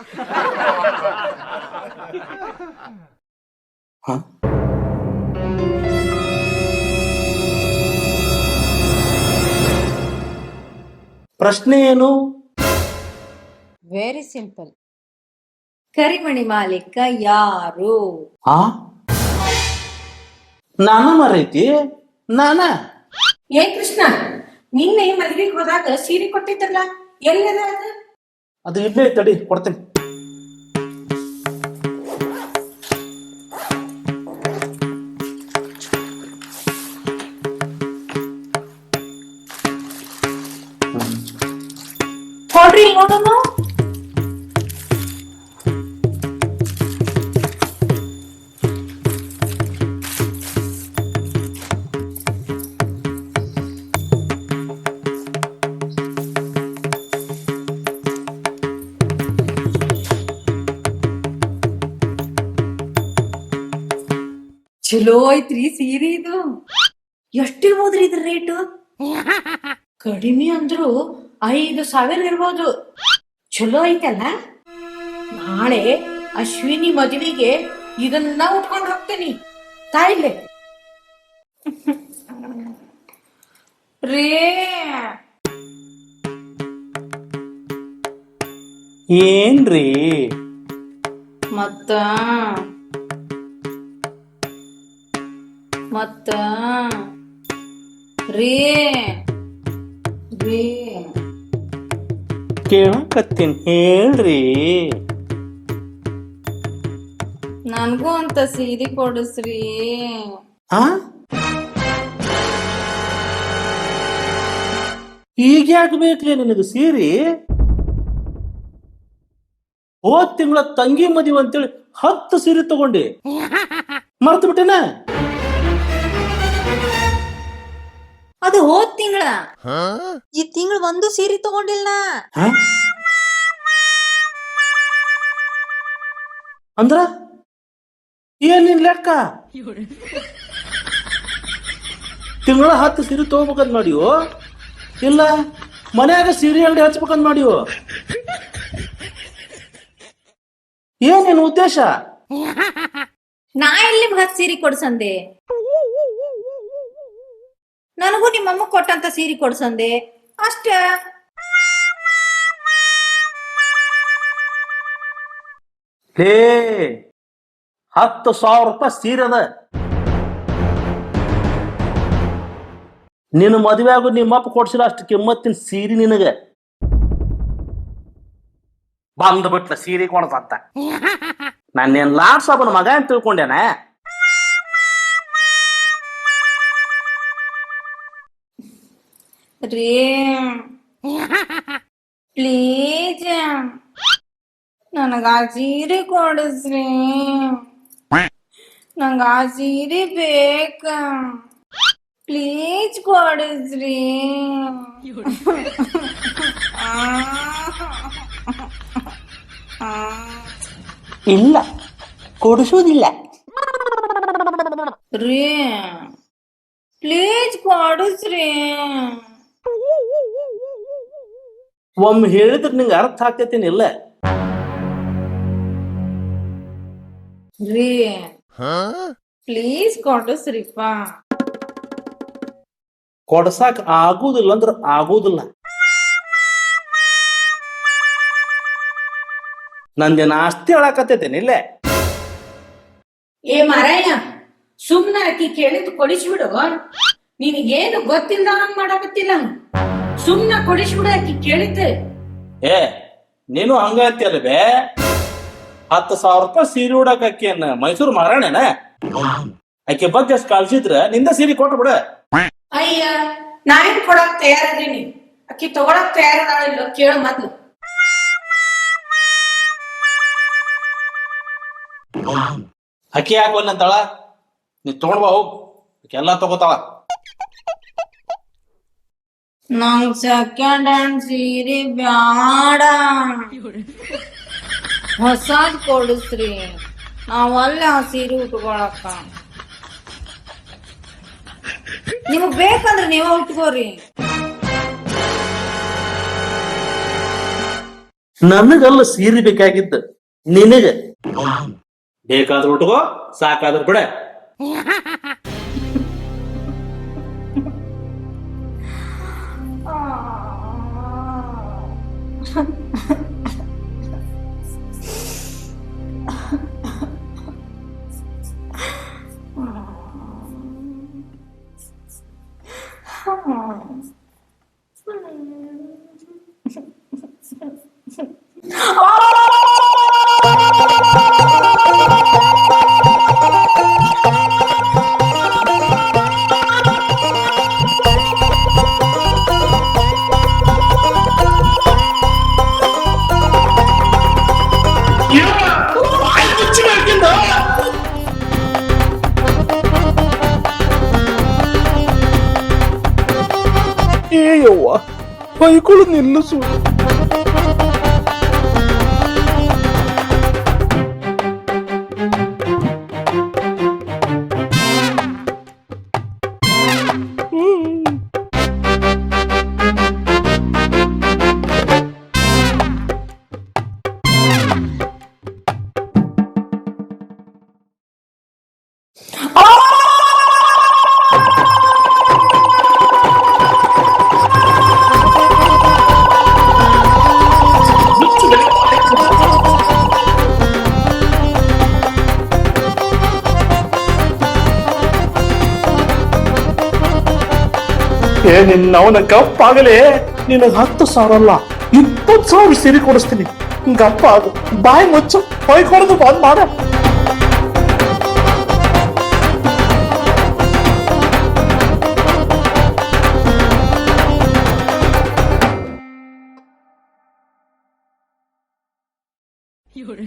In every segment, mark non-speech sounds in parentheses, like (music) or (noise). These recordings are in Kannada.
ಹ? (laughs) ಪ್ರಶ್ನೆ ಏನು? ವೆರಿ ಸಿಂಪಲ್ ಕರಿಮಣಿ ಮಾಲೀಕ ಯಾರು? ಆ? ನಾನ ಮರೈತಿ? ನಾನ? ಏ ಕೃಷ್ಣ ನಿನ್ನೆ ಮದ್ವೆಗೆ ಹೋದಾಗ ಸೀರೆ ಕೊಟ್ಟಿದ್ದಲ್ಲ ಎಲ್ಲದ ಅದು ಇಲ್ಲೇ ತಡಿ ಕೊಡ್ತೇನೆ. ಚಲೋ ಐತ್ರಿ ಸೀರೆ ಇದು. ಎಷ್ಟಿರ್ಬೋದ್ರಿ ಇದ್ರ ರೇಟು? ಕಡಿಮೆ ಅಂದ್ರು ಐದು ಸಾವಿರ ಇರ್ಬೋದು. ಚಲೋ ಐತಲ್ಲ? ನಾಳೆ ಅಶ್ವಿನಿ ಮದುವೆಗೆ ಇದನ್ನ ಉಟ್ಕೊಂಡು ಹೋಗ್ತೀನಿ. ತಾಯಿಲೆ ರೇ. ಏನ್ರಿ? ಮತ್ತ ಮತ್ತ ರೇ ರೇ. ಕೇಳಕತ್ತೀನಿ ಹೇಳ್ರಿ. ನನಗೂ ಅಂತ ಸೀರೆ ಕೊಡಿಸ್ರಿ. ಆ? ಈಗ ಯಾಕೆ ಬೇಕ್ರಿ ನಿನಗೆ ಸೀರಿ? ಹೋದ್ ತಿಂಗಳ ತಂಗಿ ಮದುವೆ ಅಂತೇಳಿ ಹತ್ತು ಸೀರೆ ತಗೊಂಡಿ. ಮರ್ತು ಬಿಟ್ಟೆನ ಅದು ಹೋದ್ ತಿಂಗಳ. ಈ ತಿಂಗಳ ಒಂದು ಸೀರೆ ತಗೊಂಡಿಲ್ಲ? ಅಂದ್ರ? ಏನ್ ನಿನ್ ಲೆಕ್ಕ? ತಿಂಗಳ ಹತ್ತು ಸೀರೆ ತಗೋಬೇಕಂತ ಮಾಡಿವು ಇಲ್ಲ ಮನ್ಯಾಗ ಸೀರೆ ಅಂಗಡಿ ಹಚ್ಬೇಕಂತ ಮಾಡಿವು ಏನ್ ನಿನ್ ಉದ್ದೇಶ? ನಾ ಇಲ್ಲಿ ಹತ್ತು ಸೀರೆ ಕೊಡ್ಸಂದೆ? ನನಗೂ ನಿಮ್ಮಮ್ಮ ಕೊಟ್ಟಂತ ಸೀರೆ ಕೊಡ್ಸಂದೆ ಅಷ್ಟ. ಹೇ ಹತ್ತು ಸಾವಿರ ರೂಪಾಯಿ ಸೀರೆ ಅದ. ನಿನ್ನ ಮದುವೆ ನಿಮ್ಮ ನಿಮ್ಮಪ್ಪ ಕೊಡ್ಸಿಲ್ಲ ಅಷ್ಟು ಕಿಮ್ಮತ್ತಿನ ಸೀರೆ ನಿನಗೆ. ಬಂದ್ಬಿಟ್ಲ ಸೀರೆ ಕೊಡ್ಸತ್ತ (laughs) ನಾನೇನ್ ಲಾಡ್ ಸಾಬನ ಮಗ ಅಂತ ತಿಳ್ಕೊಂಡೇನ. ರೇ ಪ್ಲೀಸ್ ನನಗ ಆ ಸೀರೆ ಕೊಡಿಸ್ರಿ ನಂಗ ಆ ಸೀರೆ ಬೇಕ ಪ್ಲೀಸ್ ಕೊಡಿಸ್ರಿ ಇಲ್ಲ ಕೊಡಿಸೋದಿಲ್ಲ ರೀ ಪ್ಲೀಸ್ ಕೊಡಿಸ್ರಿ ಒಮ್ಮೆ ಹೇಳಿದ್ರೆ ನಿಂಗೆ ಅರ್ಥ ಆಗ್ತೈತೇನಿಲ್ಲ ಇಲ್ಲ? ರೀ. ಪ್ಲೀಸ್ ಕೊಡಸ್ರಿಪ್ಪ ಕೊಡ್ಸಾಕ್ ಆಗುದಿಲ್ಲ ಅಂದ್ರ ಆಗುದಿಲ್ಲ. ನಂದೇನ ಆಸ್ತಿ ಹೇಳಕತ್ತೈತೇನಿಲ್ಲ ಏ ಮಾರಾಯ ಸುಮ್ನ ಆಕಿ ಕೇಳಿದ್ ಕೊಡಿಸ್ಬಿಡು. ನಿನಗೇನು ಗೊತ್ತಿಲ್ದಂಗ್ ಮಾಡಕತ್ತಿಲ್ಲ? ಸುಮ್ನ ಕೊಡಿಸ್ಬಿಡ ಆಕಿ ಕೇಳಿದ್ದೆ. ಏ ನೀನು ಹಂಗ ಅಂತೀಯಲ್ಲ ಬೇ? ಹತ್ತು ಸಾವಿರ ರೂಪಾಯಿ ಸೀರೆ ಉಡಕ್ ಅಕ್ಕಿ ಅನ್ನ ಮೈಸೂರು ಮಾರಾಣೇನ ಆಕೆ ಬಗ್ಗೆ ಅಷ್ಟು ಕಳ್ಸಿದ್ರ ನಿಂದ ಸೀರೆ ಕೊಟ್ಟು ಬಿಡ. ಅಯ್ಯ ನಾ ಏನ್ ಕೊಡಕ್ ತಯಾರದೀನಿ ಅಕ್ಕಿ ತಗೊಳಕ್ ತಯಾರದಾಳಿಲ್ಲ ಕೇಳ ಮೊದ್ಲು ಅಕ್ಕಿ ಯಾಕೆ ಅಂತಾಳ ನೀ ತಗೊಂಡ್ಬಾ ಹೋಗ್. ಆಕಿ ಎಲ್ಲಾ ತಗೋತಾಳ. ನಂಗ್ ಸೆಕೆಂಡ್ ಹ್ಯಾಂಡ್ ಸೀರೆ ಬ್ಯಾಡ ಹೊಸಾದ್ ಕೊಡಿಸ್ರಿ ನಾವಲ್ಲ ಆ ಸೀರೆ ಉಟ್ಕೊಳಕ್ಕ ನಿಮಗ್ ಬೇಕಂದ್ರೆ ನೀವ ಉಟ್ಕೋರಿ ನನಗಲ್ಲ ಸೀರೆ ಬೇಕಾಗಿದ್ದ ನಿನಗ ಬೇಕಾದ್ರೂ ಉಟ್ಕೋ ಸಾಕಾದ್ರೂ ಬಿಡ 哼 (laughs) 哼 ആയിക്കൊള്ളുന്നില്ല സു ಏ ನಿನ್ನವನ ಕಪ್ಪಾಗಲೇ? ನಿನಗೆ ಹತ್ತು ಸಾವಿರ ಅಲ್ಲ, ಇಪ್ಪತ್ತು ಸಾವಿರ ಸಿರಿ ಕೊಡಿಸ್ತೀನಿ. ಗಪ್ಪ ಆಗು, ಬಾಯಿ ಮುಚ್ಚು ಹೊಯ್ಕೊಡೋದು ಬಂದ್ ಮಾಡ. ಲೇ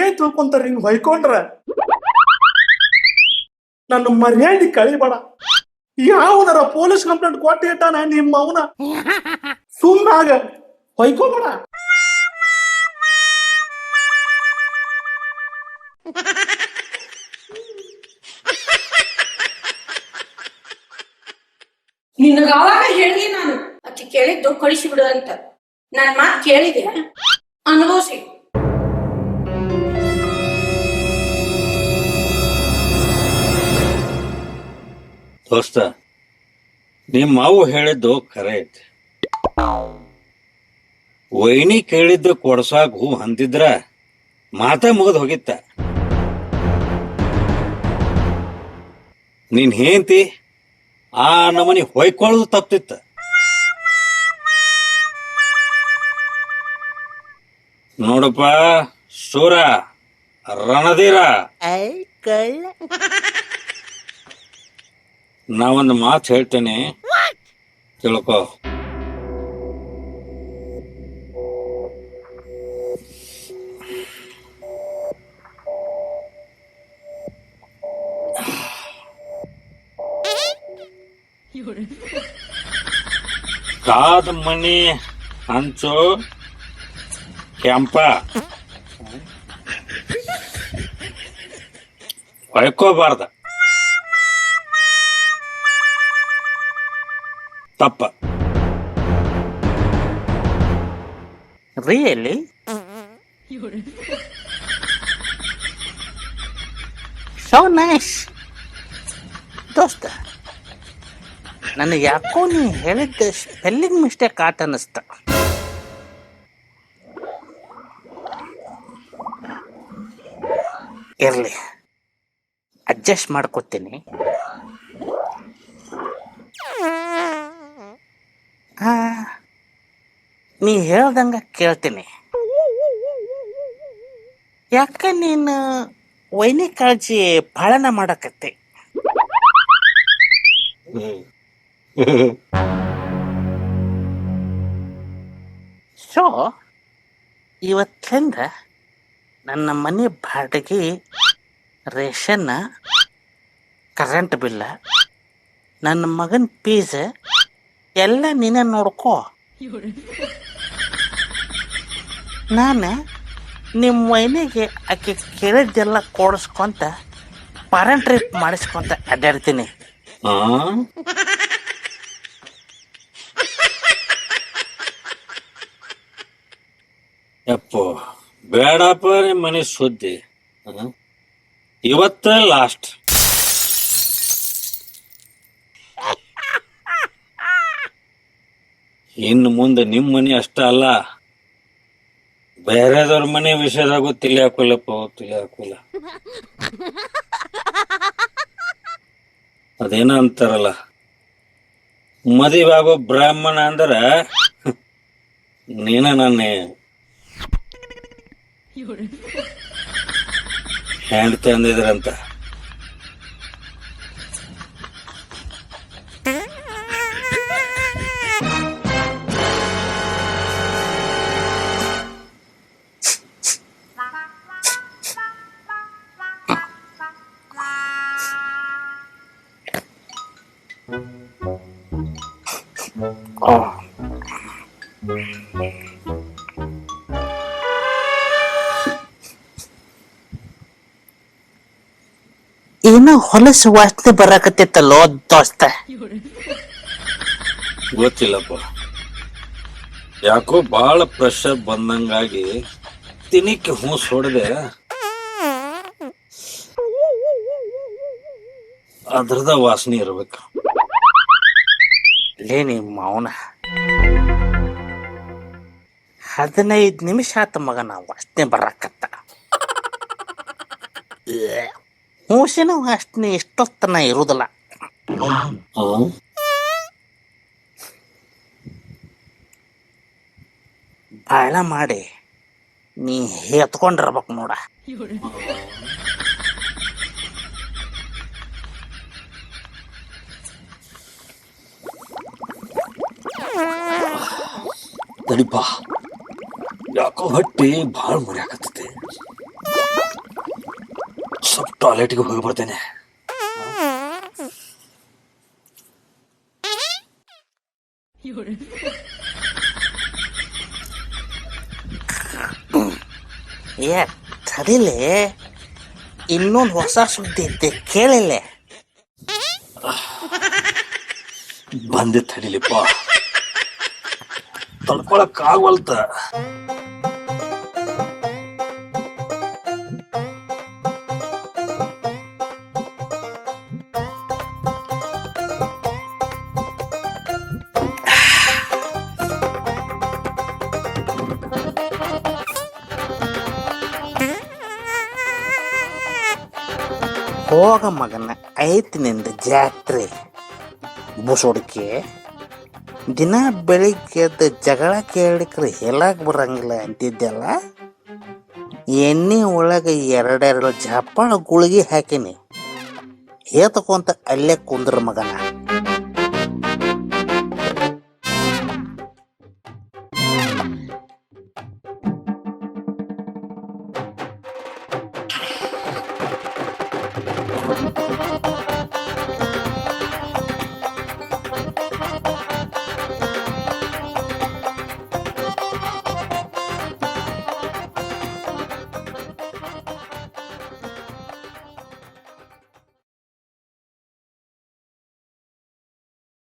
ಏನ್ ತಿಳ್ಕೊಂತಾರ ಹಿಂಗ್ ಹೊಯ್ಕೊಂಡ್ರ ನನ್ನ ಮರ್ಯಾದಿ ಕಳಿಬೇಡ. ಯಾವನಾರ ಪೊಲೀಸ್ ಕಂಪ್ಲೇಂಟ್ ಕೊಟ್ಟಿ ಇಟ್ಟಾನ ನಿಮ್ಮ ಅವನ? ಸುಮ್ಮನಾಗ ಹೊಯ್ಕೋಬೇಡ ನಿನಗ ಅವಾಗ ಹೇಳಿ ನಾನು. ಅತಿ ಕೇಳಿದ್ದು ಕಳಿಸಿ ಬಿಡು ಅಂತ. ನನ್ನ ಮಾತು ಕೇಳಿದೆ. ದೋಸ್ತ ನಿಮ್ಮ ಮಾವು ಹೇಳಿದ್ದು ಖರೆ ಐತಿ ವೈನಿ ಕೇಳಿದ್ದು ಕೊಡ್ಸಾಕ ಹೂ ಅಂತಿದ್ರ ಮಾತ ಮುಗಿದ್ ಹೋಗಿತ್ತ. ನೀನ್ ಹೇಂತಿ ಆ ನಮನಿ ಹೊಯ್ಕೊಳ್ಳೋದು ತಪ್ತಿತ್ತ ನೋಡಪ್ಪ ಶೂರ ರಣಧೀರ. ನಾ ಒಂದು ಮಾತು ಹೇಳ್ತೇನೆ. ತಿಳ್ಕೊ. ಕಾದ ಮನಿ ಹಂಚು ಕೆಂಪ. ಹೊಯ್ಕೋಬಾರ್ದ ತಪ್ಪ. ರಿಯಲಿ ಸೋ ನೈಸ್ ದೋಸ್ತ, ನನಗೆ ಯಾಕೋ ನೀ ಹೇಳಿದ್ದ ಸ್ಪೆಲ್ಲಿಂಗ್ ಮಿಸ್ಟೇಕ್ ಆತ ಅನ್ನಿಸ್ತ. ಇರಲಿ ಅಡ್ಜಸ್ಟ್ ಮಾಡ್ಕೋತೀನಿ. ನೀ ಹೇಳ್ದಂಗ ಕೇಳ್ತೀನಿ. ಯಾಕ ನೀನು ವೈನಿ ಕಾಳಜಿ ಪಾಲನ ಮಾಡಕತ್ತಿ? ಸೊ ಇವತ್ತಿಂದ ನನ್ನ ಮನೆ ಬಾಡಿಗೆ ರೇಷನ್ ಕರೆಂಟ್ ಬಿಲ್ಲ ನನ್ನ ಮಗನ ಪೀಸ್ ಎಲ್ಲ ನೀನೇ ನೋಡ್ಕೋ. ನಾನು ನಿಮ್ಮ ವೈನಿಗೆ ಆಕೆ ಕೇಳಿದ್ದೆಲ್ಲ ಕೊಡಿಸ್ಕೊಂತ ಫಾರೆನ್ ಟ್ರಿಪ್ ಮಾಡಿಸ್ಕೊಂತ ಅಡ್ಡಾಡ್ತೀನಿ ಯಪ್ಪೋ, ಬೇಡಪ್ಪ ನಿಮ್ಮ ಮನೆ ಸುದ್ದಿ? ಇವತ್ತ ಲಾಸ್ಟ್ ಇನ್ನು ಮುಂದೆ ನಿಮ್ಮ ಮನೆ ಅಷ್ಟ ಅಲ್ಲ. ಬೇರೆದವ್ರ ಮನೆ ವಿಷಯದಾಗೂ ತಿಳಿ ಹಾಕೊಲ್ಲ ಅದೇನ ಅಂತಾರಲ್ಲ. ಮದುವೆ ಆಗೋ ಬ್ರಾಹ್ಮಣ ಅಂದ್ರ ನೀನ ನನ್ನ ಹೆಂಡತಿ ಅಂದಿದ್ರಂತ. ಏನೋ ಹೊಲಸ ವಾಸನೆ ಬರಾಕತ್ತಿತ್ತಲ್ಲೋ ದೋಸ್ತ. ಗೊತ್ತಿಲ್ಲಪ್ಪ. ಯಾಕೋ ಬಾಳ ಪ್ರೆಷರ್ ಬಂದಂಗಾಗಿ ತಿನಿಕ್ಕೆ ಹೂಸ್ ಹೊಡೆದೆ. ಅದ್ರದ ವಾಸನೆ ಇರ್ಬೇಕು. ಲೇನಿ ಮೌನ ಹದಿನೈದು ನಿಮಿಷ ಆತ ಮಗನ ವಾಸನೆ ಬರಾಕತ್ತ. ಹೂಸಿನ ವಾಸನೆ ಎಷ್ಟೊತ್ತನ ಇರುವುದಿಲ್ಲ? ಬಾಳ ಮಾಡಿ ನೀ ಎತ್ಕೊಂಡಿರ್ಬೇಕು ನೋಡ ತಡಿಪ ಯಾಕೋ ಹೊಟ್ಟಿ ಭಾಳ ಮುರಿಯಾಕತ್ತೈತಿ ಸ್ವಲ್ಪ ಟಾಯ್ಲೆಟ್ಗೆ ಹೋಗಿ ಬರ್ತೇನೆ. ಏ ತಡಿಲೆ. ಇನ್ನೊಂದು ಹೊಸ ಸುದ್ದಿ ಐತೆ ಕೇಳಿಲ್ಲ ಬಂದೆ ತಡಿಲಿಪ್ಪ. ತಡ್ಕೊಳಕ್ ಆಗವಲ್ತ ಹೋಗ ಮಗನ ಐತಿನಿಂದ ಜಾತ್ರೆ. ಬುಸೋಡಿಕೆ, ದಿನ ಬೆಳಿಗ್ಗೆ ಎದ್ದು ಜಗಳ ಕೇಳಿಕ್ರೆ ಹೇಳಕ್ ಬರಂಗಿಲ್ಲ ಅಂತಿದ್ದೆಲ್ಲ ಎಣ್ಣೆ ಒಳಗೆ ಎರಡೆರಡು ಜಪಾಳ ಗುಳಿಗೆ ಹಾಕಿನಿ. ಹೇತಕೊಂತ ಅಲ್ಲೇ ಕುಂದ್ರ ಮಗನ.